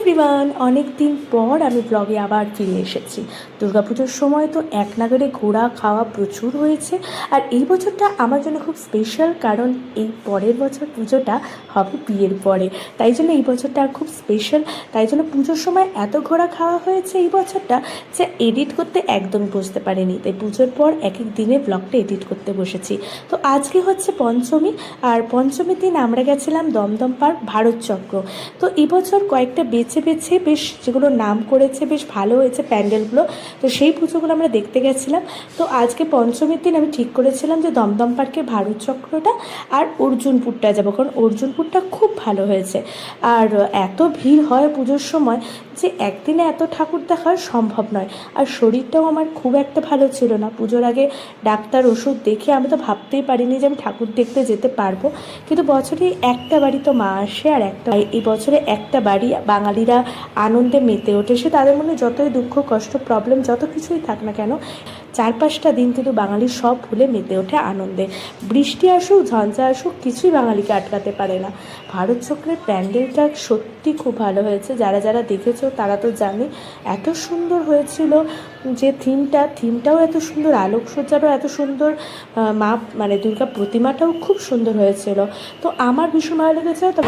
Everyone অনেক দিন পর আমি ব্লগে আবার ফিরে এসেছি। দুর্গাপুজোর সময় তো এক নাগারে ঘোরা খাওয়া প্রচুর হয়েছে। আর এই বছরটা আমার জন্য খুব স্পেশাল কারণ এই পরের বছর পুজোটা হবে বিয়ের পরে। তাই জন্য এই বছরটা খুব স্পেশাল তাই জন্য পুজোর সময় এত ঘোরা খাওয়া হয়েছে এই বছরটা যে এডিট করতে একদমই বসতে পারিনি। তাই পুজোর পর এক এক দিনে ব্লগটা এডিট করতে বসেছি। তো আজকে হচ্ছে পঞ্চমী। আর পঞ্চমীর দিন আমরা গেছিলাম দমদম পার্ক ভারত চক্র। তো এবছর কয়েকটা বেছে বেছে বেশ যেগুলো নাম করেছে বেশ ভালো হয়েছে প্যান্ডেলগুলো। তো সেই পুজোগুলো আমরা দেখতে গেছিলাম। তো আজকে পঞ্চমীর দিন আমি ঠিক করেছিলাম যে দমদম পার্কে ভারত চক্রটা আর অর্জুনপুরটা যাব, কারণ অর্জুনপুরটা খুব ভালো হয়েছে। আর এত ভিড় হয় পুজোর সময় যে একদিনে এত ঠাকুর দেখা সম্ভব নয়। আর শরীরটাও আমার খুব একটা ভালো ছিল না। পুজোর আগে ডাক্তার ওষুধ দেখে আমি তো ভাবতেই পারিনি যে আমি ঠাকুর দেখতে যেতে পারব। কিন্তু বছরে একটা বাড়ি তো মা আসে আর একটা এই বছরে একটা বাড়ি বাঙালিরা আনন্দে মেতে ওঠে। সে তাদের মনে যতই দুঃখ কষ্ট প্রবলেম যত কিছুই থাক না কেন চার পাঁচটা দিন কিন্তু বাঙালি সব ভুলে মেতে ওঠে আনন্দে। বৃষ্টি আসুক ঝঞ্ঝা আসুক কিছুই বাঙালিকে আটকাতে পারে না। ভারত চক্রের প্যান্ডেলটা সত্যি খুব ভালো হয়েছে। যারা যারা দেখেছ তারা তো জানে এত সুন্দর হয়েছিল যে থিমটা। থিমটাও এত সুন্দর আলোকসজ্জাটাও এত সুন্দর আহ, মা মানে দুর্গা প্রতিমাটাও খুব সুন্দর হয়েছিল। তো আমার ভীষণ ভালো লেগেছে তো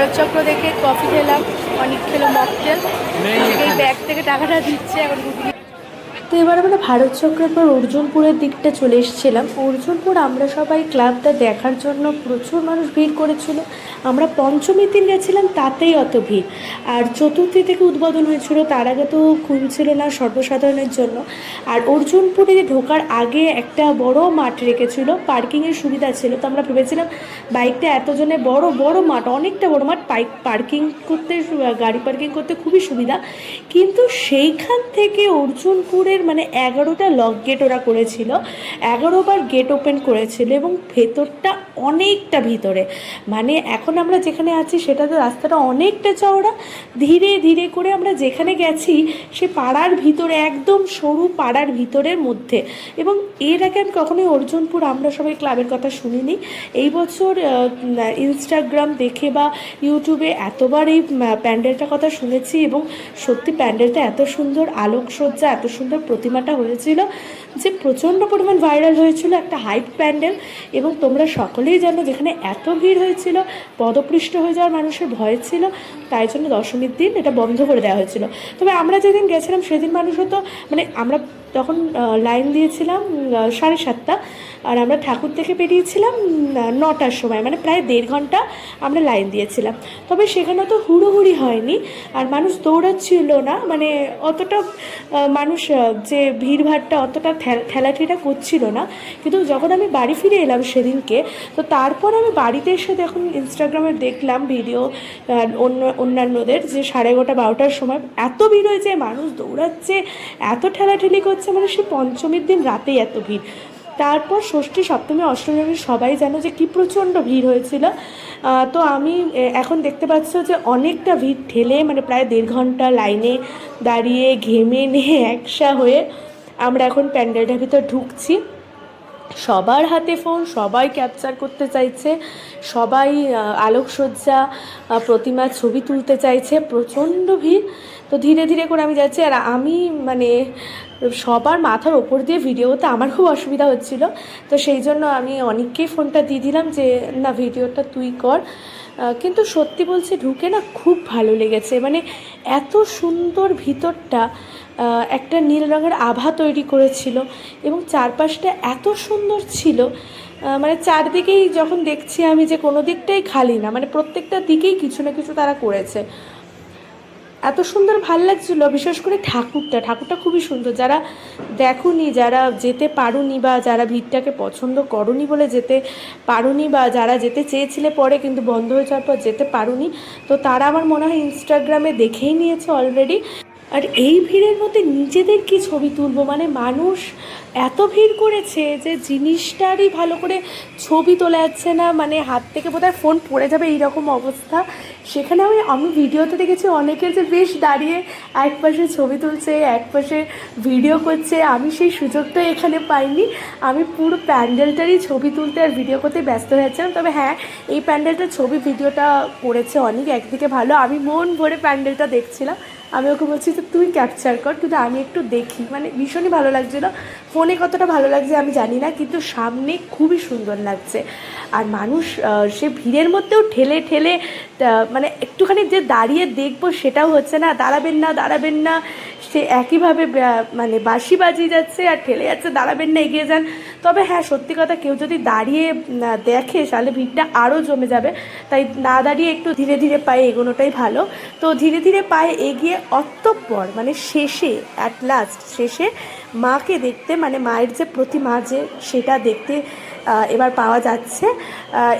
দমদম ভারত চক্র দেখে কফি খেলাম অনেক খেলো মকটেল এই ব্যাগ থেকে টাকাটা দিচ্ছে এখন তো এবার আমরা ভারত চক্রের পর অর্জুনপুরের দিকটা চলে এসেছিলাম। অর্জুনপুর আমরা সবাই ক্লাবটা দেখার জন্য প্রচুর মানুষ ভিড় করেছিল। আমরা পঞ্চমীর দিন গেছিলাম, তাতেই অত ভিড়। আর চতুর্থী থেকে উদ্বোধন হয়েছিল, তার আগে তো খুলছিল না সর্বসাধারণের জন্য। আর অর্জুনপুরে ঢোকার আগে একটা বড় মাঠ রেখেছিল, পার্কিংয়ের সুবিধা ছিল। তো আমরা ভেবেছিলাম বাইকটা এতজনে বড় বড় মাঠ, অনেকটা বড় মাঠ বাইক পার্কিং করতে, গাড়ি পার্কিং করতে খুবই সুবিধা। কিন্তু সেইখান থেকে অর্জুনপুরের মানে এগারোটা লক গেট ওরা করেছিল। এগারোবার গেট ওপেন করেছিল এবং ভেতরটা অনেকটা ভিতরে। মানে এখন আমরা যেখানে আছি সেটাতে রাস্তাটা অনেকটা চওড়া। ধীরে ধীরে করে আমরা যেখানে গেছি, সে পাড়ার ভিতরে, একদম সরু পাড়ার ভিতরের মধ্যে। এবং এর আগে আমি কখনোই অর্জুনপুর, আমরা সবাই ক্লাবের কথা শুনিনি। এই বছর ইনস্টাগ্রাম দেখে বা ইউটিউবে এতবার এই প্যান্ডেলটার কথা শুনেছি এবং সত্যি প্যান্ডেলটা এত সুন্দর, আলোকসজ্জা, এত সুন্দর প্রতিমাটা হয়েছিল যে প্রচণ্ড পরিমাণ ভাইরাল হয়েছিল একটা হাইপ প্যান্ডেল এবং তোমরা সকলেই জানো যেখানে এত ভিড় হয়েছিল, পদপৃষ্ট হয়ে যাওয়ার মানুষের ভয় ছিল, তাই জন্য দশমীর দিন এটা বন্ধ করে দেওয়া হয়েছিল। তবে আমরা যেদিন গেছিলাম সেদিন মানুষ হতো মানে আমরা তখন লাইন দিয়েছিলাম সাড়ে সাতটা আর আমরা ঠাকুর থেকে বেরিয়েছিলাম নটার সময় মানে প্রায় দেড় ঘণ্টা আমরা লাইন দিয়েছিলাম। তবে সেখানে তো হুড়োহুড়ি হয়নি, আর মানুষ দৌড়াচ্ছিল না মানে অতটা মানুষ যে ভিড়ভাড়টা অতটা ঠেল- ঠেলাঠেলা করছিল না। কিন্তু যখন আমি বাড়ি ফিরে এলাম সেদিনকে, তো তারপর আমি বাড়িতে এসে দেখুন ইনস্টাগ্রামে দেখলাম ভিডিও অন্য, অন্যান্যদের যে সাড়ে এগারোটা, বারোটার সময় এত ভিড় হয়েছে, মানুষ দৌড়াচ্ছে, এত ঠেলাঠেলি করছে মানে সে পঞ্চমীর দিন রাতেই এত ভিড়। তারপর ষষ্ঠী, সপ্তমী, অষ্টমী সবাই জানো যে কি প্রচণ্ড ভিড় হয়েছিল। তো আমি এখন দেখতে পাচ্ছ যে অনেকটা ভিড় ঠেলে মানে প্রায় দেড় ঘণ্টা লাইনে দাঁড়িয়ে ঘেমে নিয়ে একসা হয়ে আমরা এখন প্যান্ডেলটার ভিতর ঢুকছি। সবার হাতে ফোন সবাই ক্যাপচার করতে চাইছে, সবাই আলোকসজ্জা প্রতিমার ছবি তুলতে চাইছে, প্রচণ্ড ভিড়। তো ধীরে ধীরে করে আমি যাচ্ছি, আর আমি মানে সবার মাথার ওপর দিয়ে ভিডিওতে আমার খুব অসুবিধা হচ্ছিল। তো সেই জন্য আমি অনেককেই ফোনটা দিয়ে দিলাম যে, না ভিডিওটা তুই কর। কিন্তু সত্যি বলছি ঢুকে না খুব ভালো লেগেছে। মানে এত সুন্দর ভিতরটা একটা নীল রঙের আভা তৈরি করেছিল এবং চারপাশটা এত সুন্দর ছিল মানে চারদিকেই যখন দেখছি আমি যে কোনো দিকটাই খালি না মানে প্রত্যেকটা দিকেই কিছু না কিছু তারা করেছে। এত সুন্দর ভালো লাগছিল, বিশেষ করে ঠাকুরটা। ঠাকুরটা খুবই সুন্দর। যারা দেখুনি, যারা যেতে পারুনি বা যারা ভিড়টাকে পছন্দ করনি বলে যেতে পারুনি বা যারা যেতে চেয়েছিলে পরে কিন্তু বন্ধ হয়ে যাওয়ার পর যেতে পারুনি, তো তারা আমার মনে হয় ইনস্টাগ্রামে দেখেই নিয়েছে অলরেডি আর এই ভিড়ের মধ্যে নিজেদের কি ছবি তুলবো? মানে মানুষ এত ভিড় করেছে যে জিনিসটারই ভালো করে ছবি তোলা যাচ্ছে না মানে হাত থেকে বোধহয় ফোন পড়ে যাবে এইরকম অবস্থা। সেখানে আমি আমি ভিডিওতে দেখেছি অনেকের যে বেশ দাঁড়িয়ে এক পাশে ছবি তুলছে, এক পাশে ভিডিও করছে। আমি সেই সুযোগটা এখানে পাইনি। আমি পুরো প্যান্ডেলটারই ছবি তুলতে আর ভিডিও করতে ব্যস্ত হয়ে যাচ্ছিলাম তবে হ্যাঁ এই প্যান্ডেলটার ছবি ভিডিওটা করেছে অনেক, একদিকে ভালো। আমি মন ভরে প্যান্ডেলটা দেখছিলাম। আমি ওকে বলছি যে, তুই ক্যাপচার কর, কিন্তু আমি একটু দেখি। মানে ভীষণই ভালো লাগছিল। ফোনে কতটা ভালো লাগছে আমি জানি না, কিন্তু সামনে খুবই সুন্দর লাগছে। আর মানুষ সে ভিড়ের মধ্যেও ঠেলে ঠেলে মানে একটুখানি যে দাঁড়িয়ে দেখব সেটাও হচ্ছে না, দাঁড়াবেন না দাঁড়াবেন না, সে একইভাবে মানে বাঁশি বাজিয়ে যাচ্ছে আর ঠেলে যাচ্ছে, দাঁড়াবেন না, এগিয়ে যান। তবে হ্যাঁ সত্যি কথা কেউ যদি দাঁড়িয়ে দেখে, তাহলে ভিড়টা আরও জমে যাবে। তাই না দাঁড়িয়ে একটু ধীরে ধীরে পায়ে এগোনোটাই ভালো। তো ধীরে ধীরে পায়ে এগিয়ে অতঃপর মানে শেষে অ্যাট লাস্ট শেষে মাকে দেখতে মানে মায়ের যে প্রতিমা যে, সেটা দেখতে এবার পাওয়া যাচ্ছে।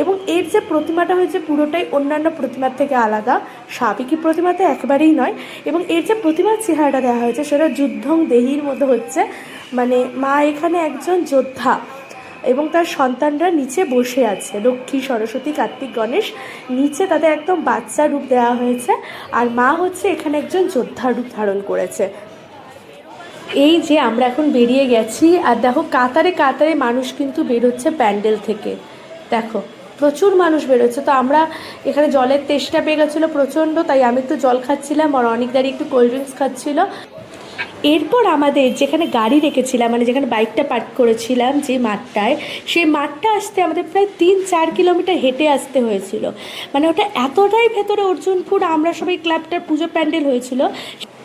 এবং এর যে প্রতিমাটা হয়েছে পুরোটাই অন্যান্য প্রতিমার থেকে আলাদা। সাবেকি প্রতিমা তো একেবারেই নয়। এবং এর যে প্রতিমার চেহারাটা দেওয়া হয়েছে, সেটা যুদ্ধং দেহির মধ্যে হচ্ছে। মানে মা এখানে একজন যোদ্ধা এবং তার সন্তানরা নিচে বসে আছে। লক্ষ্মী, সরস্বতী, কার্তিক, গণেশ নিচে তাদের একদম বাচ্চা রূপ দেওয়া হয়েছে আর মা হচ্ছে এখানে একজন যোদ্ধার রূপ ধারণ করেছে। এই যে আমরা এখন বেরিয়ে গেছি আর দেখো কাতারে কাতারে মানুষ কিন্তু বেরোচ্ছে প্যান্ডেল থেকে। দেখো, প্রচুর মানুষ বেরোচ্ছে। তো আমরা এখানে জলের তেষ্টা পেয়ে গেছিল প্রচণ্ড, তাই আমি একটু জল খাচ্ছিলাম আর অনেক দাঁড়িয়ে একটু কোল্ড ড্রিঙ্কস খাচ্ছিল। এরপর আমাদের যেখানে গাড়ি রেখেছিলাম মানে যেখানে বাইকটা পার্ক করেছিলাম যে মাঠটায়, সেই মাঠটা আসতে আমাদের প্রায় তিন চার কিলোমিটার হেঁটে আসতে হয়েছিল। মানে ওটা এতটাই ভেতরে অর্জুনপুর, আমরা সবাই ক্লাবটার পুজো প্যান্ডেল হয়েছিল।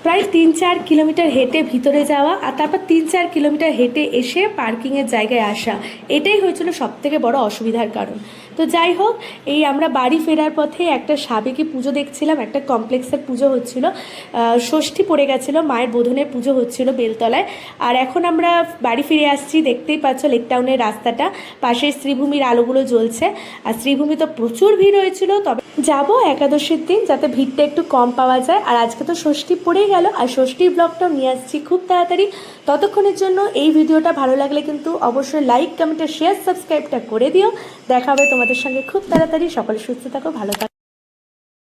প্রায় তিন চার কিলোমিটার হেঁটে ভিতরে যাওয়া আর তারপর তিন চার কিলোমিটার হেঁটে এসে পার্কিংয়ের জায়গায় আসা। এটাই হয়েছিল সব থেকে বড় অসুবিধার কারণ। তো যাই হোক, এই আমরা বাড়ি ফেরার পথে একটা সাবেকি পুজো দেখছিলাম, একটা কমপ্লেক্সের পুজো হচ্ছিল। ষষ্ঠী পড়ে গেছিল, মায়ের বোধনের পুজো হচ্ছিল বেলতলায়। আর এখন আমরা বাড়ি ফিরে আসছি, দেখতেই পাচ্ছ লেক টাউনের রাস্তাটা। পাশে শ্রীভূমির আলোগুলো জ্বলছে। আর শ্রীভূমি তো প্রচুর ভিড় হয়েছিল, তবে যাব একাদশীর দিন যাতে ভিড়টা একটু কম পাওয়া যায়। আর আজকে তো ষষ্ঠী পড়েই গেল, আর ষষ্ঠীর ব্লগটাও নিয়ে আসছি খুব তাড়াতাড়ি। ততক্ষণের জন্য এই ভিডিওটা ভালো লাগলে কিন্তু অবশ্যই লাইক কমেন্ট শেয়ার সাবস্ক্রাইবটা করে দিও। দেখা হবে তোমাদের সঙ্গে খুব তাড়াতাড়ি। সকলে সুস্থ থাকো, ভালো থাকো।